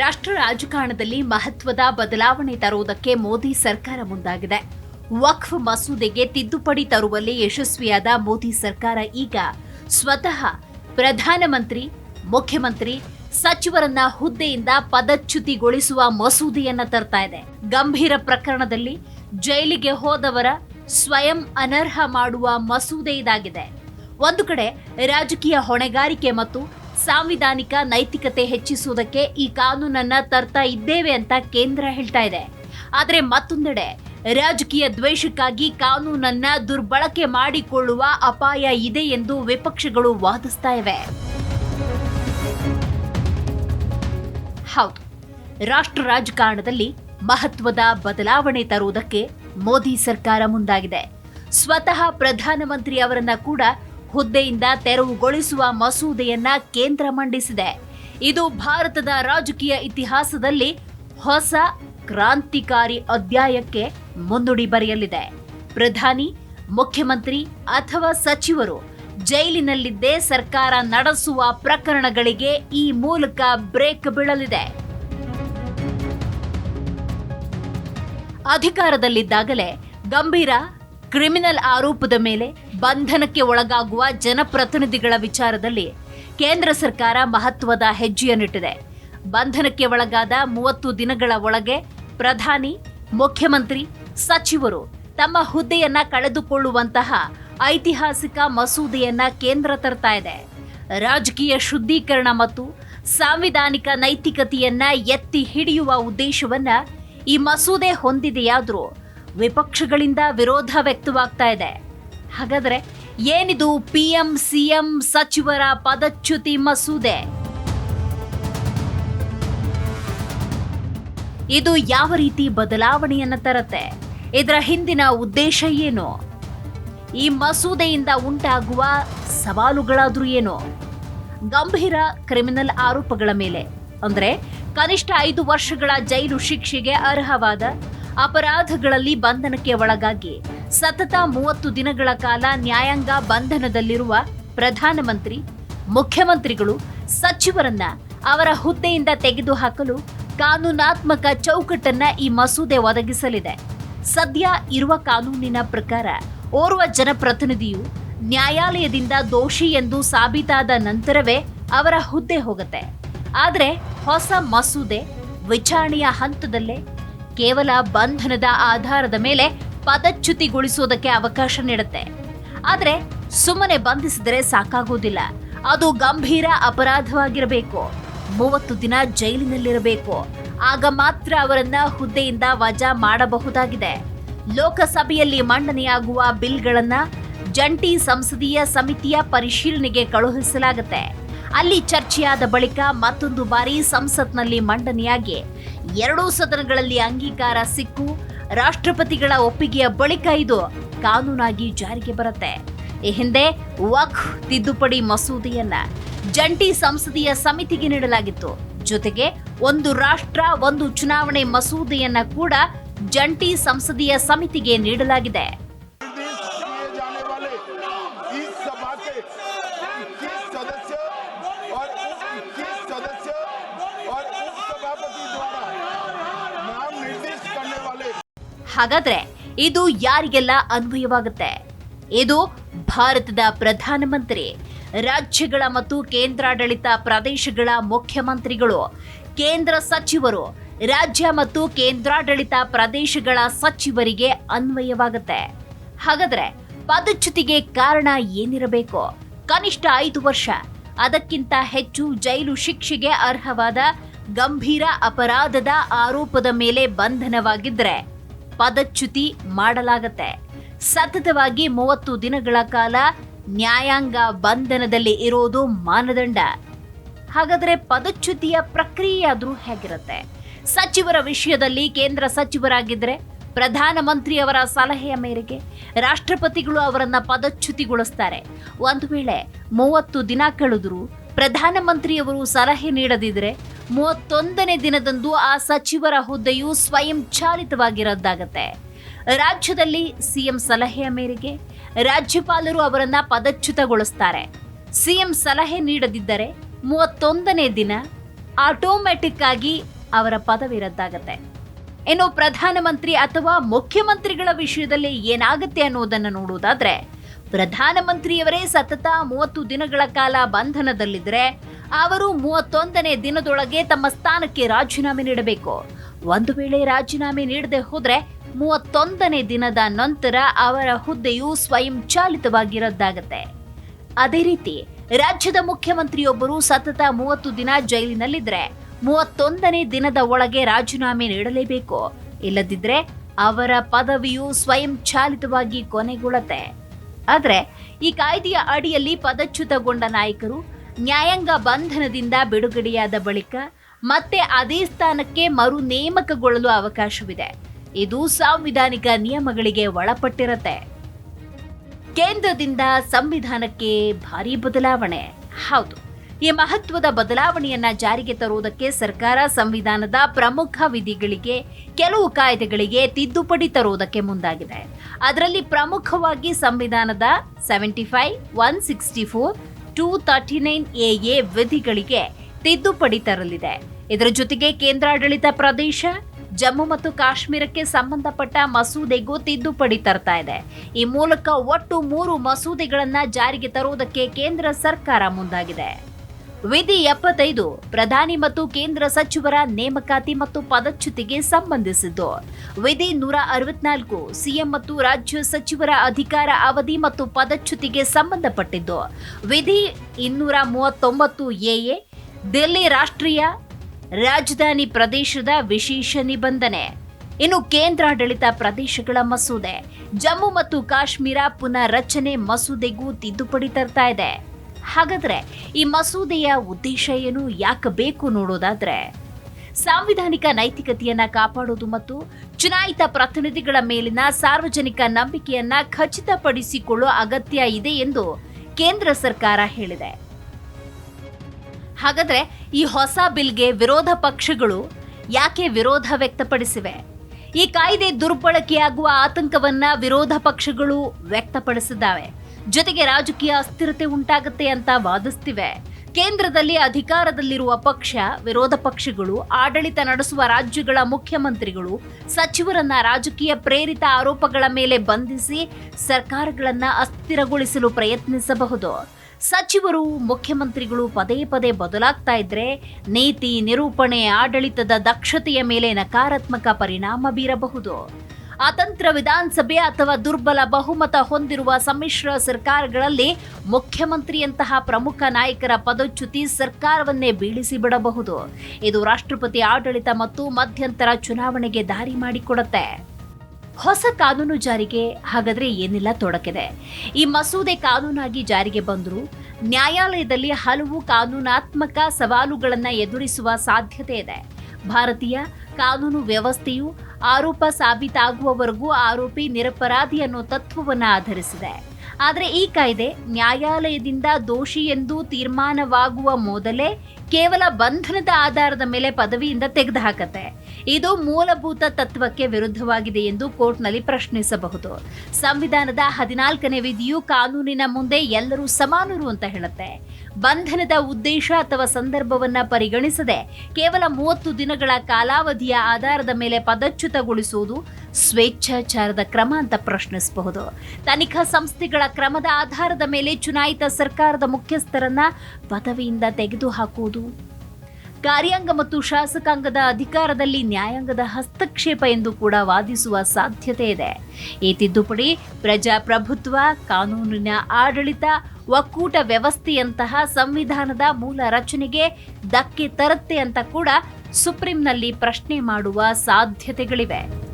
ರಾಷ್ಟ್ರ ರಾಜಕಾರಣದಲ್ಲಿ ಮಹತ್ವದ ಬದಲಾವಣೆ ತರುವುದಕ್ಕೆ ಮೋದಿ ಸರ್ಕಾರ ಮುಂದಾಗಿದೆ. ವಕ್ಫ್ ಮಸೂದೆಗೆ ತಿದ್ದುಪಡಿ ತರುವಲ್ಲಿ ಯಶಸ್ವಿಯಾದ ಮೋದಿ ಸರ್ಕಾರ ಈಗ ಸ್ವತಃ ಪ್ರಧಾನಮಂತ್ರಿ, ಮುಖ್ಯಮಂತ್ರಿ ಸಚಿವರನ್ನ ಹುದ್ದೆಯಿಂದ ಪದಚ್ಯುತಿಗೊಳಿಸುವ ಮಸೂದೆಯನ್ನ ತರ್ತಾ ಇದೆ. ಗಂಭೀರ ಪ್ರಕರಣದಲ್ಲಿ ಜೈಲಿಗೆ ಹೋದವರ ಸ್ವಯಂ ಅನರ್ಹ ಮಾಡುವ ಮಸೂದೆ ಇದಾಗಿದೆ. ಒಂದು ಕಡೆ ರಾಜಕೀಯ ಹೊಣೆಗಾರಿಕೆ ಮತ್ತು ಸಾಂವಿಧಾನಿಕ ನೈತಿಕತೆ ಹೆಚ್ಚಿಸುವುದಕ್ಕೆ ಈ ಕಾನೂನನ್ನ ತರ್ತಾ ಇದ್ದೇವೆ ಅಂತ ಕೇಂದ್ರ ಹೇಳ್ತಾ ಇದೆ. ಆದರೆ ಮತ್ತೊಂದೆಡೆ, ರಾಜಕೀಯ ದ್ವೇಷಕ್ಕಾಗಿ ಕಾನೂನನ್ನ ದುರ್ಬಳಕೆ ಮಾಡಿಕೊಳ್ಳುವ ಅಪಾಯ ಇದೆ ಎಂದು ವಿಪಕ್ಷಗಳು ವಾದಿಸ್ತಾ ಇವೆ. ಹೌದು, ರಾಷ್ಟ್ರ ರಾಜಕಾರಣದಲ್ಲಿ ಮಹತ್ವದ ಬದಲಾವಣೆ ತರುವುದಕ್ಕೆ ಮೋದಿ ಸರ್ಕಾರ ಮುಂದಾಗಿದೆ. ಸ್ವತಃ ಪ್ರಧಾನಮಂತ್ರಿ ಅವರನ್ನ ಕೂಡ ಹುದ್ದೆಯಿಂದ ತೆರವುಗೊಳಿಸುವ ಮಸೂದೆಯನ್ನ ಕೇಂದ್ರ ಮಂಡಿಸಿದೆ. ಇದು ಭಾರತದ ರಾಜಕೀಯ ಇತಿಹಾಸದಲ್ಲಿ ಹೊಸ ಕ್ರಾಂತಿಕಾರಿ ಅಧ್ಯಾಯಕ್ಕೆ ಮುನ್ನುಡಿ ಬರೆಯಲಿದೆ. ಪ್ರಧಾನಿ, ಮುಖ್ಯಮಂತ್ರಿ ಅಥವಾ ಸಚಿವರು ಜೈಲಿನಲ್ಲಿದ್ದೇ ಸರ್ಕಾರ ನಡೆಸುವ ಪ್ರಕರಣಗಳಿಗೆ ಈ ಮೂಲಕ ಬ್ರೇಕ್ ಬೀಳಲಿದೆ. ಅಧಿಕಾರದಲ್ಲಿದ್ದಾಗಲೇ ಗಂಭೀರ ಕ್ರಿಮಿನಲ್ ಆರೋಪದ ಮೇಲೆ ಬಂಧನಕ್ಕೆ ಒಳಗಾಗುವ ಜನಪ್ರತಿನಿಧಿಗಳ ವಿಚಾರದಲ್ಲಿ ಕೇಂದ್ರ ಸರ್ಕಾರ ಮಹತ್ವದ ಹೆಜ್ಜೆಯನ್ನಿಟ್ಟಿದೆ. ಬಂಧನಕ್ಕೆ ಒಳಗಾದ ಮೂವತ್ತು ದಿನಗಳ ಒಳಗೆ ಪ್ರಧಾನಿ, ಮುಖ್ಯಮಂತ್ರಿ, ಸಚಿವರು ತಮ್ಮ ಹುದ್ದೆಯನ್ನ ಕಳೆದುಕೊಳ್ಳುವಂತಹ ಐತಿಹಾಸಿಕ ಮಸೂದೆಯನ್ನ ಕೇಂದ್ರ ತರ್ತಾ ಇದೆ. ರಾಜಕೀಯ ಶುದ್ಧೀಕರಣ ಮತ್ತು ಸಾಂವಿಧಾನಿಕ ನೈತಿಕತೆಯನ್ನ ಎತ್ತಿ ಹಿಡಿಯುವ ಉದ್ದೇಶವನ್ನ ಈ ಮಸೂದೆ ಹೊಂದಿದೆಯಾದರೂ ವಿಪಕ್ಷಗಳಿಂದ ವಿರೋಧ ವ್ಯಕ್ತವಾಗ್ತಾ ಇದೆ. ಹಾಗಾದ್ರೆ ಏನಿದು ಪಿಎಂ ಸಿಎಂ ಸಚಿವರ ಪದಚ್ಯುತಿ ಮಸೂದೆ? ಇದು ಯಾವ ರೀತಿ ಬದಲಾವಣೆಯನ್ನ ತರುತ್ತೆ? ಇದರ ಹಿಂದಿನ ಉದ್ದೇಶ ಏನು? ಈ ಮಸೂದೆಯಿಂದ ಉಂಟಾಗುವ ಸವಾಲುಗಳಾದ್ರೂ ಏನು? ಗಂಭೀರ ಕ್ರಿಮಿನಲ್ ಆರೋಪಗಳ ಮೇಲೆ. ಅಂದ್ರೆ ಕನಿಷ್ಠ ಐದು ವರ್ಷಗಳ ಜೈಲು ಶಿಕ್ಷೆಗೆ ಅರ್ಹವಾದ ಅಪರಾಧಗಳಲ್ಲಿ ಬಂಧನಕ್ಕೆ ಒಳಗಾಗಿ ಸತತ ಮೂವತ್ತು ದಿನಗಳ ಕಾಲ ನ್ಯಾಯಾಂಗ ಬಂಧನದಲ್ಲಿರುವ ಪ್ರಧಾನಮಂತ್ರಿ, ಮುಖ್ಯಮಂತ್ರಿಗಳು ಸಚಿವರನ್ನ ಅವರ ಹುದ್ದೆಯಿಂದ ತೆಗೆದುಹಾಕಲು ಕಾನೂನಾತ್ಮಕ ಚೌಕಟ್ಟನ್ನ ಈ ಮಸೂದೆ ಒದಗಿಸಲಿದೆ. ಸದ್ಯ ಇರುವ ಕಾನೂನಿನ ಪ್ರಕಾರ ಓರ್ವ ಜನಪ್ರತಿನಿಧಿಯು ನ್ಯಾಯಾಲಯದಿಂದ ದೋಷಿ ಎಂದು ಸಾಬೀತಾದ ನಂತರವೇ ಅವರ ಹುದ್ದೆ ಹೋಗುತ್ತೆ. ಆದರೆ ಹೊಸ ಮಸೂದೆ ವಿಚಾರಣೆಯ ಹಂತದಲ್ಲೇ ಕೇವಲ ಬಂಧನದ ಆಧಾರದ ಮೇಲೆ ಪದಚ್ಯುತಿಗೊಳಿಸೋದಕ್ಕೆ ಅವಕಾಶ ನೀಡುತ್ತೆ. ಆದರೆ ಸುಮ್ಮನೆ ಬಂಧಿಸಿದರೆ ಸಾಕಾಗೋದಿಲ್ಲ ಅದು ಗಂಭೀರ ಅಪರಾಧವಾಗಿರಬೇಕು. ಮೂವತ್ತು ದಿನ ಜೈಲಿನಲ್ಲಿರಬೇಕು. ಆಗ ಮಾತ್ರ ಅವರನ್ನ ಹುದ್ದೆಯಿಂದ ವಜಾ ಮಾಡಬಹುದಾಗಿದೆ. ಲೋಕಸಭೆಯಲ್ಲಿ ಮಂಡನೆಯಾಗುವ ಬಿಲ್ಗಳನ್ನ ಜಂಟಿ ಸಂಸದೀಯ ಸಮಿತಿಯ ಪರಿಶೀಲನೆಗೆ ಕಳುಹಿಸಲಾಗುತ್ತೆ. ಅಲ್ಲಿ ಚರ್ಚೆಯಾದ ಬಳಿಕ ಮತ್ತೊಂದು ಬಾರಿ ಸಂಸತ್ನಲ್ಲಿ ಮಂಡನೆಯಾಗಿ ಎರಡೂ ಸದನಗಳಲ್ಲಿ ಅಂಗೀಕಾರ ಸಿಕ್ಕು. ರಾಷ್ಟ್ರಪತಿಗಳ ಒಪ್ಪಿಗೆಯ ಬಳಿಕ ಇದು ಕಾನೂನಾಗಿ ಜಾರಿಗೆ ಬರುತ್ತೆ. ಈ ಹಿಂದೆ ವಕ್ಫ್ ತಿದ್ದುಪಡಿ ಮಸೂದೆಯನ್ನ ಜಂಟಿ ಸಂಸದೀಯ ಸಮಿತಿಗೆ ನೀಡಲಾಗಿತ್ತು. ಜೊತೆಗೆ ಒಂದು ರಾಷ್ಟ್ರ, ಒಂದು ಚುನಾವಣೆ ಮಸೂದೆಯನ್ನ ಕೂಡ ಜಂಟಿ ಸಂಸದೀಯ ಸಮಿತಿಗೆ ನೀಡಲಾಗಿದೆ. ಹಾಗಾದ್ರೆ ಇದು ಯಾರಿಗೆಲ್ಲ ಅನ್ವಯವಾಗುತ್ತೆ? ಇದು ಭಾರತದ ಪ್ರಧಾನಮಂತ್ರಿ, ರಾಜ್ಯಗಳ ಮತ್ತು ಕೇಂದ್ರಾಡಳಿತ ಪ್ರದೇಶಗಳ ಮುಖ್ಯಮಂತ್ರಿಗಳು, ಕೇಂದ್ರ ಸಚಿವರು, ರಾಜ್ಯ ಮತ್ತು ಕೇಂದ್ರಾಡಳಿತ ಪ್ರದೇಶಗಳ ಸಚಿವರಿಗೆ ಅನ್ವಯವಾಗುತ್ತೆ. ಹಾಗಾದ್ರೆ ಪದಚ್ಯುತಿಗೆ ಕಾರಣ ಏನಿರಬೇಕು? ಕನಿಷ್ಠ ಐದು ವರ್ಷ, ಅದಕ್ಕಿಂತ ಹೆಚ್ಚು ಜೈಲು ಶಿಕ್ಷೆಗೆ ಅರ್ಹವಾದ ಗಂಭೀರ ಅಪರಾಧದ ಆರೋಪದ ಮೇಲೆ ಬಂಧನವಾಗಿದ್ರೆ ಪದಚ್ಯುತಿ ಮಾಡಲಾಗತ್ತೆ. ಸತತವಾಗಿ ಮೂವತ್ತು ದಿನಗಳ ಕಾಲ ನ್ಯಾಯಾಂಗ ಬಂಧನದಲ್ಲಿ ಇರೋದು ಮಾನದಂಡ. ಹಾಗಾದ್ರೆ ಪದಚ್ಯುತಿಯ ಪ್ರಕ್ರಿಯೆ ಆದ್ರೂ ಹೇಗಿರುತ್ತೆ? ಸಚಿವರ ವಿಷಯದಲ್ಲಿ ಕೇಂದ್ರ ಸಚಿವರಾಗಿದ್ದರೆ ಪ್ರಧಾನಮಂತ್ರಿಯವರ ಸಲಹೆಯ ಮೇರೆಗೆ ರಾಷ್ಟ್ರಪತಿಗಳು ಅವರನ್ನು ಪದಚ್ಯುತಿಗೊಳಿಸ್ತಾರೆ. ಒಂದು ವೇಳೆ ಮೂವತ್ತು ದಿನ ಕಳೆದರೂ ಪ್ರಧಾನಮಂತ್ರಿಯವರು ಸಲಹೆ ನೀಡದಿದ್ರೆ ಮೂವತ್ತೊಂದನೇ ದಿನದಂದು ಆ ಸಚಿವರ ಹುದ್ದೆಯು ಸ್ವಯಂ ಚಾಲಿತವಾಗಿ ರದ್ದಾಗತ್ತೆ ರಾಜ್ಯದಲ್ಲಿ ಸಿಎಂ ಸಲಹೆಯ ಮೇರೆಗೆ ರಾಜ್ಯಪಾಲರು ಅವರನ್ನ ಪದಚ್ಯುತಗೊಳಿಸ್ತಾರೆ. ಸಿಎಂ ಸಲಹೆ ನೀಡದಿದ್ದರೆ ಮೂವತ್ತೊಂದನೇ ದಿನ ಆಟೋಮ್ಯಾಟಿಕ್ ಆಗಿ ಅವರ ಪದವಿ ರದ್ದಾಗತ್ತೆ ಇನ್ನು ಪ್ರಧಾನಮಂತ್ರಿ ಅಥವಾ ಮುಖ್ಯಮಂತ್ರಿಗಳ ವಿಷಯದಲ್ಲಿ ಏನಾಗುತ್ತೆ ಅನ್ನೋದನ್ನು ನೋಡುವುದಾದ್ರೆ, ಪ್ರಧಾನಮಂತ್ರಿಯವರೇ ಸತತ ಮೂವತ್ತು ದಿನಗಳ ಕಾಲ ಬಂಧನದಲ್ಲಿದ್ರೆ ಅವರು ಮೂವತ್ತೊಂದನೇ ದಿನದೊಳಗೆ ತಮ್ಮ ಸ್ಥಾನಕ್ಕೆ ರಾಜೀನಾಮೆ ನೀಡಬೇಕು. ಒಂದು ವೇಳೆ ರಾಜೀನಾಮೆ ನೀಡದೆ ಹೋದರೆ ಮೂವತ್ತೊಂದನೇ ದಿನದ ನಂತರ ಅವರ ಹುದ್ದೆಯು ಸ್ವಯಂ ಚಾಲಿತವಾಗಿ ರದ್ದಾಗತ್ತೆ ಅದೇ ರೀತಿ ರಾಜ್ಯದ ಮುಖ್ಯಮಂತ್ರಿಯೊಬ್ಬರು ಸತತ ಮೂವತ್ತು ದಿನ ಜೈಲಿನಲ್ಲಿದ್ದರೆ ಮೂವತ್ತೊಂದನೇ ದಿನದ ಒಳಗೆ ರಾಜೀನಾಮೆ ನೀಡಲೇಬೇಕು. ಇಲ್ಲದಿದ್ದರೆ ಅವರ ಪದವಿಯು ಸ್ವಯಂ ಚಾಲಿತವಾಗಿ ಕೊನೆಗೊಳ್ಳುತ್ತೆ. ಆದರೆ ಈ ಕಾಯ್ದೆಯ ಅಡಿಯಲ್ಲಿ ಪದಚ್ಯುತಗೊಂಡ ನಾಯಕರು ನ್ಯಾಯಾಂಗ ಬಂಧನದಿಂದ ಬಿಡುಗಡೆಯಾದ ಬಳಿಕ ಮತ್ತೆ ಅದೇ ಸ್ಥಾನಕ್ಕೆ ಮರು ನೇಮಕಗೊಳ್ಳಲು ಅವಕಾಶವಿದೆ. ಇದು ಸಾಂವಿಧಾನಿಕ ನಿಯಮಗಳಿಗೆ ಒಳಪಟ್ಟಿರತ್ತೆ. ಕೇಂದ್ರದಿಂದ ಸಂವಿಧಾನಕ್ಕೆ ಭಾರಿ ಬದಲಾವಣೆ. ಹೌದು, ಈ ಮಹತ್ವದ ಬದಲಾವಣೆಯನ್ನ ಜಾರಿಗೆ ತರುವುದಕ್ಕೆ ಸರ್ಕಾರ ಸಂವಿಧಾನದ ಪ್ರಮುಖ ವಿಧಿಗಳಿಗೆ, ಕೆಲವು ಕಾಯ್ದೆಗಳಿಗೆ ತಿದ್ದುಪಡಿ ತರುವುದಕ್ಕೆ ಮುಂದಾಗಿದೆ. ಅದರಲ್ಲಿ ಪ್ರಮುಖವಾಗಿ ಸಂವಿಧಾನದ seventy five one sixty four two thirty nine A ವಿಧಿಗಳಿಗೆ ತಿದ್ದುಪಡಿ ತರಲಿದೆ. ಇದರ ಜೊತೆಗೆ ಕೇಂದ್ರಾಡಳಿತ ಪ್ರದೇಶ, ಜಮ್ಮು ಮತ್ತು ಕಾಶ್ಮೀರಕ್ಕೆ ಸಂಬಂಧಪಟ್ಟ ಮಸೂದೆಗೂ ತಿದ್ದುಪಡಿ ತರ್ತಾ ಇದೆ. ಈ ಮೂಲಕ ಒಟ್ಟು ಮೂರು ಮಸೂದೆಗಳನ್ನು ಜಾರಿಗೆ ತರುವುದಕ್ಕೆ ಕೇಂದ್ರ ಸರ್ಕಾರ ಮುಂದಾಗಿದೆ. ವಿಧಿ ಎಪ್ಪತ್ತೈದು, ಪ್ರಧಾನಿ ಮತ್ತು ಕೇಂದ್ರ ಸಚಿವರ ನೇಮಕಾತಿ ಮತ್ತು ಪದಚ್ಯುತಿಗೆ ಸಂಬಂಧಿಸಿದ್ದು. ವಿಧಿ ನೂರ ಅರವತ್ನಾಲ್ಕು, ಸಿಎಂ ಮತ್ತು ರಾಜ್ಯ ಸಚಿವರ ಅಧಿಕಾರ ಅವಧಿ ಮತ್ತು ಪದಚ್ಯುತಿಗೆ ಸಂಬಂಧಪಟ್ಟಿದ್ದು. ವಿಧಿ ಇನ್ನೂರ ಮೂವತ್ತೊಂಬತ್ತು ಎಎ, ದಿಲ್ಲಿ ರಾಷ್ಟ್ರೀಯ ರಾಜಧಾನಿ ಪ್ರದೇಶದ ವಿಶೇಷ ನಿಬಂಧನೆ. ಇನ್ನು ಕೇಂದ್ರಾಡಳಿತ ಪ್ರದೇಶಗಳ ಮಸೂದೆ. ಜಮ್ಮು ಮತ್ತು ಕಾಶ್ಮೀರ ಪುನರ್ರಚನೆ ಮಸೂದೆಗೂ ತಿದ್ದುಪಡಿ ತರ್ತಾ ಇದೆ. ಹಾಗಾದ್ರೆ ಈ ಮಸೂದೆಯ ಉದ್ದೇಶ ಏನು? ಯಾಕೆ ಬೇಕು ನೋಡೋದಾದ್ರೆ, ಸಾಂವಿಧಾನಿಕ ನೈತಿಕತೆಯನ್ನ ಕಾಪಾಡೋದು ಮತ್ತು ಚುನಾಯಿತ ಪ್ರತಿನಿಧಿಗಳ ಮೇಲಿನ ಸಾರ್ವಜನಿಕ ನಂಬಿಕೆಯನ್ನ ಖಚಿತಪಡಿಸಿಕೊಳ್ಳುವ ಅಗತ್ಯ ಇದೆ ಎಂದು ಕೇಂದ್ರ ಸರ್ಕಾರ ಹೇಳಿದೆ. ಹಾಗಾದ್ರೆ ಈ ಹೊಸ ಬಿಲ್ಗೆ ವಿರೋಧ ಪಕ್ಷಗಳು ಯಾಕೆ ವಿರೋಧ ವ್ಯಕ್ತಪಡಿಸಿವೆ? ಈ ಕಾಯ್ದೆ ದುರ್ಬಳಕೆಯಾಗುವ ಆತಂಕವನ್ನ ವಿರೋಧ ಪಕ್ಷಗಳು ವ್ಯಕ್ತಪಡಿಸಿದ್ದಾವೆ. ಜೊತೆಗೆ ರಾಜಕೀಯ ಅಸ್ಥಿರತೆ ಉಂಟಾಗುತ್ತೆ ಅಂತ ವಾದಿಸ್ತಿವೆ. ಕೇಂದ್ರದಲ್ಲಿ ಅಧಿಕಾರದಲ್ಲಿರುವ ಪಕ್ಷ, ವಿರೋಧ ಪಕ್ಷಗಳು, ಆಡಳಿತ ನಡೆಸುವ ರಾಜ್ಯಗಳ ಮುಖ್ಯಮಂತ್ರಿಗಳು, ಸಚಿವರನ್ನ ರಾಜಕೀಯ ಪ್ರೇರಿತ ಆರೋಪಗಳ ಮೇಲೆ ಬಂಧಿಸಿ ಸರ್ಕಾರಗಳನ್ನ ಅಸ್ಥಿರಗೊಳಿಸಲು ಪ್ರಯತ್ನಿಸಬಹುದು. ಸಚಿವರು, ಮುಖ್ಯಮಂತ್ರಿಗಳು ಪದೇ ಪದೇ ಬದಲಾಗ್ತಾ ಇದ್ರೆ ನೀತಿ ನಿರೂಪಣೆ ಆಡಳಿತದ ದಕ್ಷತೆಯ ಮೇಲೆ ನಕಾರಾತ್ಮಕ ಪರಿಣಾಮ ಬೀರಬಹುದು. ಅತಂತ್ರ ವಿಧಾನಸಭೆ ಅಥವಾ ದುರ್ಬಲ ಬಹುಮತ ಹೊಂದಿರುವ ಸಮ್ಮಿಶ್ರ ಸರ್ಕಾರಗಳಲ್ಲಿ ಮುಖ್ಯಮಂತ್ರಿಯಂತಹ ಪ್ರಮುಖ ನಾಯಕರ ಪದಚ್ಯುತಿ ಸರ್ಕಾರವನ್ನೇ ಬೀಳಿಸಿ ಬಿಡಬಹುದು. ಇದು ರಾಷ್ಟ್ರಪತಿ ಆಡಳಿತ ಮತ್ತು ಮಧ್ಯಂತರ ಚುನಾವಣೆಗೆ ದಾರಿ ಮಾಡಿಕೊಡುತ್ತೆ. ಹೊಸ ಕಾನೂನು ಜಾರಿಗೆ ಹಾಗಾದ್ರೆ ಏನಿಲ್ಲ ತೊಡಕಿದೆ. ಈ ಮಸೂದೆ ಕಾನೂನಾಗಿ ಜಾರಿಗೆ ಬಂದರೂ ನ್ಯಾಯಾಲಯದಲ್ಲಿ ಹಲವು ಕಾನೂನಾತ್ಮಕ ಸವಾಲುಗಳನ್ನು ಎದುರಿಸುವ ಸಾಧ್ಯತೆ ಇದೆ. ಭಾರತೀಯ ಕಾನೂನು ವ್ಯವಸ್ಥೆಯು ಆರೋಪ ಸಾಬೀತಾಗುವವರೆಗೂ ಆರೋಪಿ ನಿರಪರಾಧಿ ಅನ್ನೋ ತತ್ವವನ್ನು ಆಧರಿಸಿದೆ. ಆದರೆ ಈ ಕಾಯ್ದೆ ನ್ಯಾಯಾಲಯದಿಂದ ದೋಷಿ ಎಂದು ತೀರ್ಮಾನವಾಗುವ ಮೊದಲೇ ಕೇವಲ ಬಂಧನದ ಆಧಾರದ ಮೇಲೆ ಪದವಿಯಿಂದ ತೆಗೆದುಹಾಕತ್ತೆ. ಇದು ಮೂಲಭೂತ ತತ್ವಕ್ಕೆ ವಿರುದ್ಧವಾಗಿದೆ ಎಂದು ಕೋರ್ಟ್ನಲ್ಲಿ ಪ್ರಶ್ನಿಸಬಹುದು. ಸಂವಿಧಾನದ ಹದಿನಾಲ್ಕನೇ ವಿಧಿಯು ಕಾನೂನಿನ ಮುಂದೆ ಎಲ್ಲರೂ ಸಮಾನರು ಅಂತ ಹೇಳುತ್ತೆ. ಬಂಧನದ ಉದ್ದೇಶ ಅಥವಾ ಸಂದರ್ಭವನ್ನ ಪರಿಗಣಿಸದೆ ಕೇವಲ ಮೂವತ್ತು ದಿನಗಳ ಕಾಲಾವಧಿಯ ಆಧಾರದ ಮೇಲೆ ಪದಚ್ಯುತಗೊಳಿಸುವುದು ಸ್ವೇಚ್ಛಾಚಾರದ ಕ್ರಮ ಅಂತ ಪ್ರಶ್ನಿಸಬಹುದು. ತನಿಖಾ ಸಂಸ್ಥೆಗಳ ಕ್ರಮದ ಆಧಾರದ ಮೇಲೆ ಚುನಾಯಿತ ಸರ್ಕಾರದ ಮುಖ್ಯಸ್ಥರನ್ನ ಪದವಿಯಿಂದ ತೆಗೆದುಹಾಕುವುದು ಕಾರ್ಯಾಂಗ ಮತ್ತು ಶಾಸಕಾಂಗದ ಅಧಿಕಾರದಲ್ಲಿ ನ್ಯಾಯಾಂಗದ ಹಸ್ತಕ್ಷೇಪ ಎಂದು ಕೂಡ ವಾದಿಸುವ ಸಾಧ್ಯತೆ ಇದೆ. ಈ ತಿದ್ದುಪಡಿ ಪ್ರಜಾಪ್ರಭುತ್ವ, ಕಾನೂನಿನ ಆಡಳಿತ, ಒಕ್ಕೂಟ ವ್ಯವಸ್ಥೆಯಂತಹ ಸಂವಿಧಾನದ ಮೂಲ ರಚನೆಗೆ ಧಕ್ಕೆ ತರುತ್ತೆ ಅಂತ ಕೂಡ ಸುಪ್ರೀಂನಲ್ಲಿ ಪ್ರಶ್ನೆ ಮಾಡುವ ಸಾಧ್ಯತೆಗಳಿವೆ.